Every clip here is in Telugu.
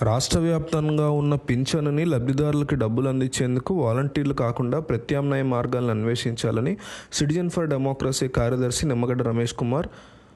రాష్ట్ర వ్యాప్తంగా ఉన్న పింఛనుని లబ్ధిదారులకు డబ్బులు అందించేందుకు వాలంటీర్లు కాకుండా ప్రత్యామ్నాయ మార్గాలను అన్వేషించాలని సిటిజన్ ఫర్ డెమోక్రసీ కార్యదర్శి నిమ్మగడ్డ రమేష్ కుమార్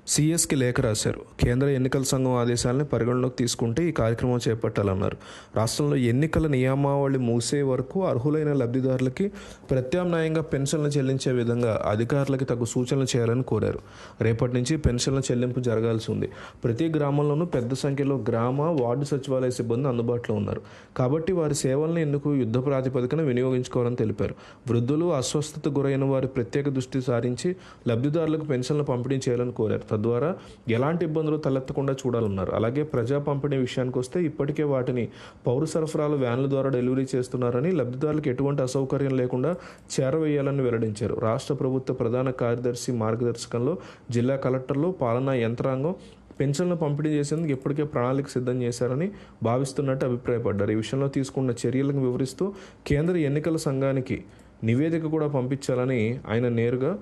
సిఎస్కి లేఖ రాశారు. కేంద్ర ఎన్నికల సంఘం ఆదేశాలను పరిగణలోకి తీసుకుంటే ఈ కార్యక్రమం చేపట్టాలన్నారు. రాష్ట్రంలో ఎన్నికల నియమావళి మూసే వరకు అర్హులైన లబ్ధిదారులకి ప్రత్యామ్నాయంగా పెన్షన్లు చెల్లించే విధంగా అధికారులకి తగు సూచనలు చేయాలని కోరారు. రేపటి నుంచి పెన్షన్ల చెల్లింపు జరగాల్సి ఉంది. ప్రతి గ్రామంలోనూ పెద్ద సంఖ్యలో గ్రామ వార్డు సచివాలయ సిబ్బంది అందుబాటులో ఉన్నారు. కాబట్టి వారి సేవలను ఎందుకు యుద్ధ ప్రాతిపదికన వినియోగించుకోవాలని తెలిపారు. వృద్ధులు అస్వస్థత గురైన వారి ప్రత్యేక దృష్టి సారించి లబ్ధిదారులకు పెన్షన్లు పంపిణీ చేయాలని కోరారు. తద్వారా ఎలాంటి ఇబ్బందులు తలెత్తకుండా చూడాలన్నారు. అలాగే ప్రజా పంపిణీ విషయానికి వస్తే ఇప్పటికే వాటిని పౌర సరఫరాల వ్యాన్ల ద్వారా డెలివరీ చేస్తున్నారని లబ్ధిదారులకు ఎటువంటి అసౌకర్యం లేకుండా చేరవేయాలని వెల్లడించారు. రాష్ట్ర ప్రభుత్వ ప్రధాన కార్యదర్శి మార్గదర్శకంలో జిల్లా కలెక్టర్లు పాలనా యంత్రాంగం పెన్షన్లు పంపిణీ చేసేందుకు ఇప్పటికే ప్రణాళిక సిద్ధం చేశారని భావిస్తున్నట్టు అభిప్రాయపడ్డారు. ఈ విషయంలో తీసుకున్న చర్యలను వివరిస్తూ కేంద్ర ఎన్నికల సంఘానికి నివేదిక కూడా పంపించాలని ఆయన నేరుగా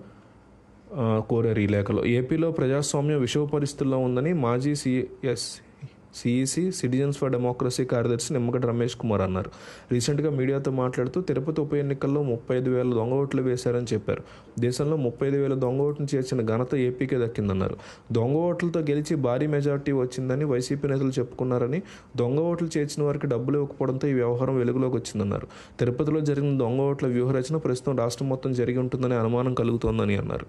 కోరారు ఈ లేఖలో. ఏపీలో ప్రజాస్వామ్యం విషమ పరిస్థితుల్లో ఉందని మాజీ CS CEC citizens for democracy కార్యదర్శి నిమ్మగడ్డ రమేష్ కుమార్ అన్నారు. రీసెంట్గా మీడియాతో మాట్లాడుతూ తిరుపతి ఉప ఎన్నికల్లో ముప్పై ఐదు వేల దొంగ ఓట్లు వేశారని చెప్పారు. దేశంలో ముప్పై ఐదు వేల దొంగ ఓట్లను చేర్చిన ఘనత ఏపీకే దక్కిందన్నారు. దొంగ ఓట్లతో గెలిచి భారీ మెజార్టీ వచ్చిందని వైసీపీ నేతలు చెప్పుకున్నారని దొంగ ఓట్లు చేర్చిన వారికి డబ్బులు ఇవ్వకపోవడంతో ఈ వ్యవహారం వెలుగులోకి వచ్చిందన్నారు. తిరుపతిలో జరిగిన దొంగ ఓట్ల వ్యూహరచన ప్రస్తుతం రాష్ట్రం మొత్తం జరిగి ఉంటుందనే అనుమానం కలుగుతోందని అన్నారు.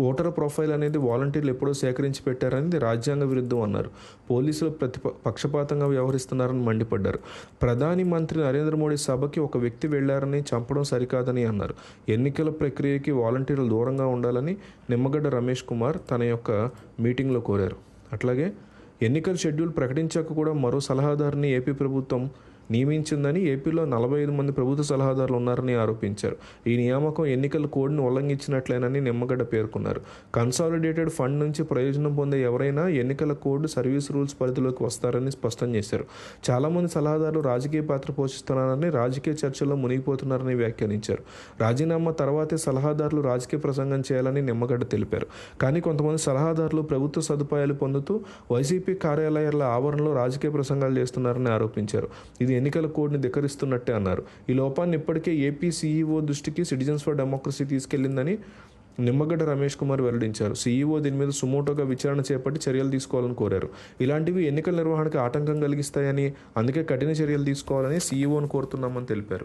ఓటర్ ప్రొఫైల్ అనేది వాలంటీర్లు ఎప్పుడో సేకరించి పెట్టారని రాజ్యాంగ విరుద్ధం అన్నారు. పోలీసులు ప్రతి పక్షపాతంగా వ్యవహరిస్తున్నారని మండిపడ్డారు. ప్రధాని మంత్రి నరేంద్ర మోడీ సభకి ఒక వ్యక్తి వెళ్ళారని చంపడం సరికాదని అన్నారు. ఎన్నికల ప్రక్రియకి వాలంటీర్లు దూరంగా ఉండాలని నిమ్మగడ్డ రమేష్ కుమార్ తన యొక్క మీటింగ్లో కోరారు. అట్లాగే ఎన్నికల షెడ్యూల్ ప్రకటించాక కూడా మరో సలహాదారుని ఏపీ ప్రభుత్వం నియమించిందని ఏపీలో నలభై ఐదు మంది ప్రభుత్వ సలహాదారులు ఉన్నారని ఆరోపించారు. ఈ నియామకం ఎన్నికల కోడ్ను ఉల్లంఘించినట్లేనని నిమ్మగడ్డ పేర్కొన్నారు. కన్సాలిడేటెడ్ ఫండ్ నుంచి ప్రయోజనం పొందే ఎవరైనా ఎన్నికల కోడ్ సర్వీస్ రూల్స్ పరిధిలోకి వస్తారని స్పష్టం చేశారు. చాలామంది సలహాదారులు రాజకీయ పాత్ర పోషిస్తున్నారని రాజకీయ చర్చల్లో మునిగిపోతున్నారని వ్యాఖ్యానించారు. రాజీనామా తర్వాతే సలహాదారులు రాజకీయ ప్రసంగం చేయాలని నిమ్మగడ్డ తెలిపారు. కానీ కొంతమంది సలహాదారులు ప్రభుత్వ సదుపాయాలు పొందుతూ వైసీపీ కార్యాలయాల ఆవరణలో రాజకీయ ప్రసంగాలు చేస్తున్నారని ఆరోపించారు. ఇది ఎన్నికల కోడ్ని ధిక్కరిస్తున్నట్టే అన్నారు. ఈ లోపాన్ని ఇప్పటికే ఏపీ సీఈఓ దృష్టికి సిటిజన్స్ ఫర్ డెమోక్రసీ తీసుకెళ్ళిందని నిమ్మగడ్డ రమేష్ కుమార్ వెల్లడించారు. సీఈఓ దీని మీద సుమోటోగా విచారణ చేపట్టి చర్యలు తీసుకోవాలని కోరారు. ఇలాంటివి ఎన్నికల నిర్వహణకు ఆటంకం కలిగిస్తాయని అందుకే కఠిన చర్యలు తీసుకోవాలని సీఈఓను కోరుతున్నామని తెలిపారు.